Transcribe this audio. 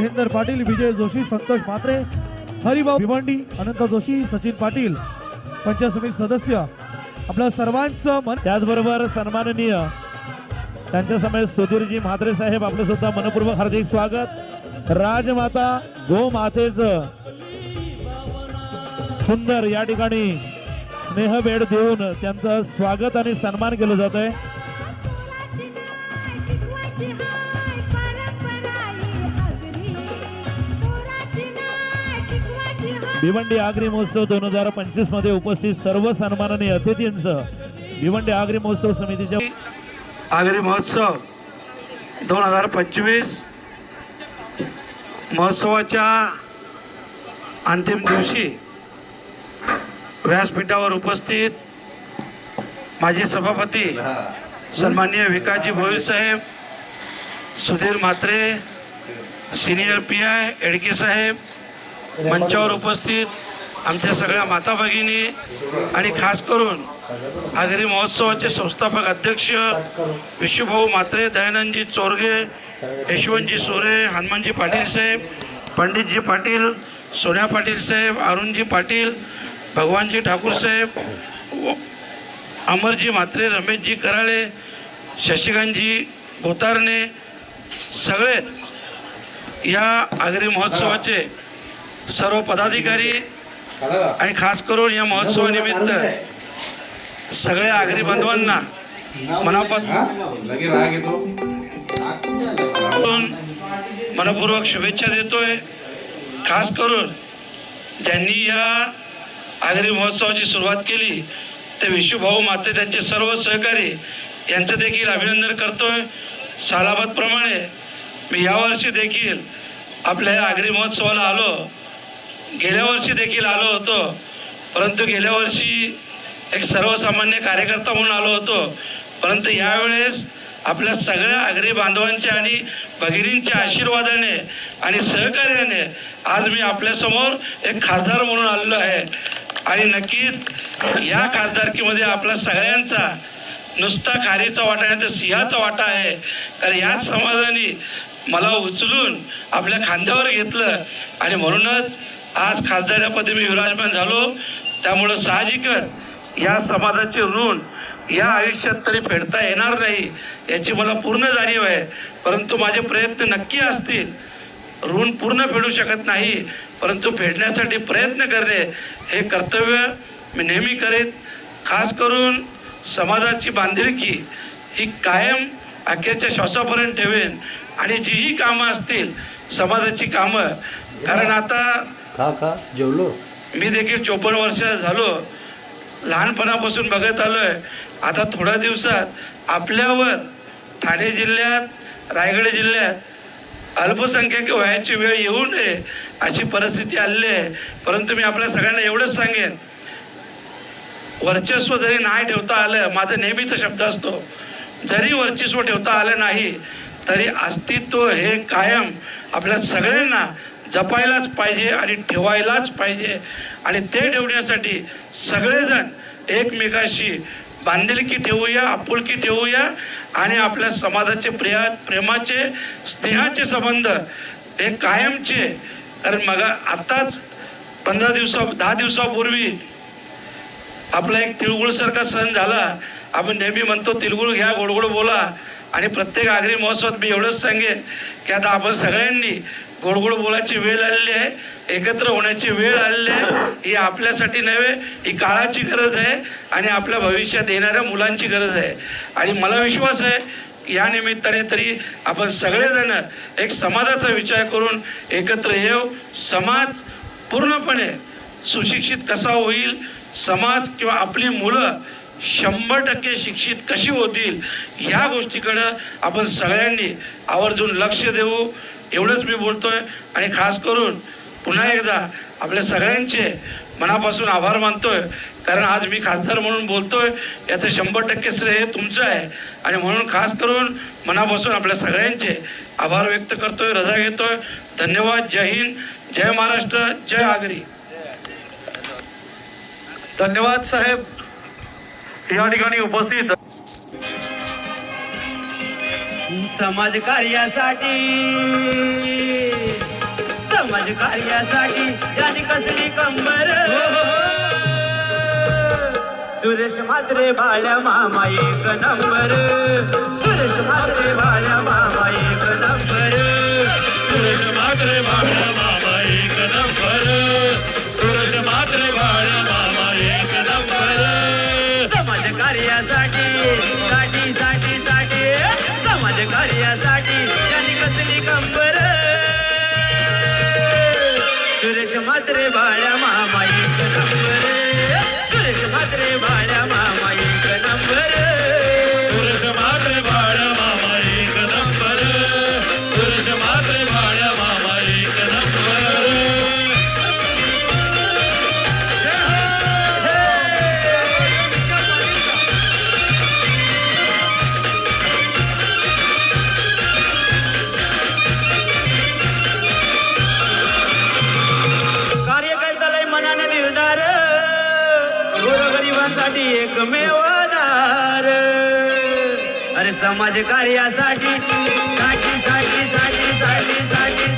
हेंदर पाटील विजय जोशी संतोष म्हात्रे हरिभाऊ भिवंडी अनंत जोशी सचिन पाटील पंचायत समिती सदस्य. आपल्या सर्वांचं मन त्याचबरोबर सन्माननीय त्यांच्या समेत सुधीरजी म्हात्रे साहेब आपलं सुद्धा मनपूर्वक हार्दिक स्वागत. राजमाता गो गोमातेचं सुंदर या ठिकाणी स्नेह भेट देऊन त्यांचं स्वागत आणि सन्मान केलं जात आहे भिवंडी आगरी महोत्सव दोन हजार पंचवीसमध्ये उपस्थित सर्व सन्माननीय अतिथींचं भिवंडी आगरी महोत्सव समितीच्या आगरी महोत्सव दोन हजार पंचवीस महोत्सवाच्या अंतिम दिवशी व्यासपीठावर उपस्थित माजी सभापती सन्माननीय विकासजी भोईर साहेब Sudhir Mhatre senior P I Edke साहेब मंचावर उपस्थित आमच्या सगळ्या माता भगिनी आणि खास करून आगरी महोत्सवाचे संस्थापक अध्यक्ष विश्वभाऊ म्हात्रे दयानंदजी चोरगे यशवंतजी सोरे हनुमानजी पाटील साहेब पंडितजी पाटील सोन्या पाटील साहेब अरुणजी पाटील भगवानजी ठाकूर साहेब अमरजी म्हात्रे रमेशजी कराळे शशिकांतजी गोतारणे सगळेच या आगरी महोत्सवाचे सर्व पदाधिकारी आणि खास करून या महोत्सवानिमित्त सगळ्या आगरी बांधवांना मनापासून मनपूर्वक शुभेच्छा देतोय. खास करून ज्यांनी या आगरी महोत्सवाची सुरुवात केली ते विश्वभाऊ माते त्यांचे सर्व सहकारी यांचं देखील अभिनंदन करतोय. सालाबादप्रमाणे मी यावर्षी देखील आपल्या या आगरी महोत्सवाला आलो. गेल्या वर्षी देखील आलो होतो. परंतु गेल्या वर्षी एक सर्वसामान्य कार्यकर्ता म्हणून आलो होतो. परंतु यावेळेस आपल्या सगळ्या आगरी बांधवांच्या आणि भगिनींच्या आशीर्वादाने आणि सहकार्याने आज मी आपल्यासमोर एक खासदार म्हणून आलेलो आहे. आणि नक्कीच या खासदारकीमध्ये आपल्या सगळ्यांचा नुसता खारीचा वाटा आहे तर सिंहाचा वाटा आहे. कारण याच समाजाने मला उचलून आपल्या खांद्यावर घेतलं आणि म्हणूनच आज खासदारापदी मी विराजमान झालो. त्यामुळं साहजिकच या समाजाचे ऋण या आयुष्यात तरी फेडता येणार नाही याची मला पूर्ण जाणीव आहे. परंतु माझे प्रयत्न नक्की असतील. ऋण पूर्ण फेडू शकत नाही परंतु फेडण्यासाठी प्रयत्न करणे हे कर्तव्य मी नेहमी करेन. खास करून समाजाची बांधिलकी ही कायम अखेरच्या श्वासापर्यंत ठेवेन आणि जीही कामं असतील समाजाची कामं. कारण आता का का? जेवलो? मी देखील चोपन्न वर्ष झालो. लहानपणापासून बघत आलो आहे आता थोड्या दिवसात आपल्यावर ठाणे जिल्ह्यात रायगड जिल्ह्यात अल्पसंख्याक व्हायची वेळ येऊ नये अशी परिस्थिती आलेली आहे. परंतु मी आपल्या सगळ्यांना एवढंच सांगेन वर्चस्व जरी नाही ठेवता आलं माझा नेहमीचा शब्द असतो जरी वर्चस्व ठेवता आलं नाही तरी अस्तित्व हे कायम आपल्या सगळ्यांना जपायलाच पाहिजे आणि ठेवायलाच पाहिजे. आणि ते ठेवण्यासाठी सगळेजण एकमेकाशी बांधिलकी ठेवूया आपुलकी ठेवूया आणि आपल्या समाजाचे प्रिया प्रेमाचे स्नेहाचे संबंध हे कायमचे. कारण मग आत्ताच पंधरा दिवसा दहा दिवसापूर्वी आपला एक तिळगुळसारखा सण झाला. आपण नेहमी म्हणतो तिळगुळ घ्या गोडगोड बोला. आणि प्रत्येक आगरी महोत्सवात मी एवढंच सांगेन की आता आपण सगळ्यांनी गोडगोड बोलायची वेळ आलेली आहे एकत्र होण्याची वेळ आलेली आहे. ही आपल्यासाठी नव्हे ही काळाची गरज आहे आणि आपल्या भविष्यात येणाऱ्या मुलांची गरज आहे. आणि मला विश्वास आहे या निमित्ताने तरी आपण सगळेजण एक समाजाचा विचार करून एकत्र येऊ. समाज पूर्णपणे सुशिक्षित कसा होईल? समाज किंवा आपली मुलं शंभर टक्के शिक्षित कशी होतील? ह्या गोष्टीकडं आपण सगळ्यांनी आवर्जून लक्ष देऊ. एवढंच मी बोलतोय. आणि खास करून पुन्हा एकदा आपल्या सगळ्यांचे मनापासून आभार मानतोय. कारण आज मी खासदार म्हणून बोलतोय. याचं शंभर टक्के श्रेय हे तुमचं आहे. आणि म्हणून खास करून मनापासून आपल्या सगळ्यांचे आभार व्यक्त करतोय रजा घेतोय. धन्यवाद. जय हिंद. जय महाराष्ट्र. जय आगरी. धन्यवाद साहेब. या ठिकाणी उपस्थित समाज कार्यासाठी समाज कार्यासाठी ज्याने कसली कंबर. सुरेश मात्रे बाळ्या मामा एक नंबर. सुरेश मात्रे बाळ्या मामा एक नंबर. सुरेश मात्रे बाळ्या मामा एक नंबर. सुरेश म्हात्रे बाळ्या मामा एक नंबर सुरेश बाळ्या एक दार. अरे समाज कार्यासाठी साठी साठी साठी साठी साठी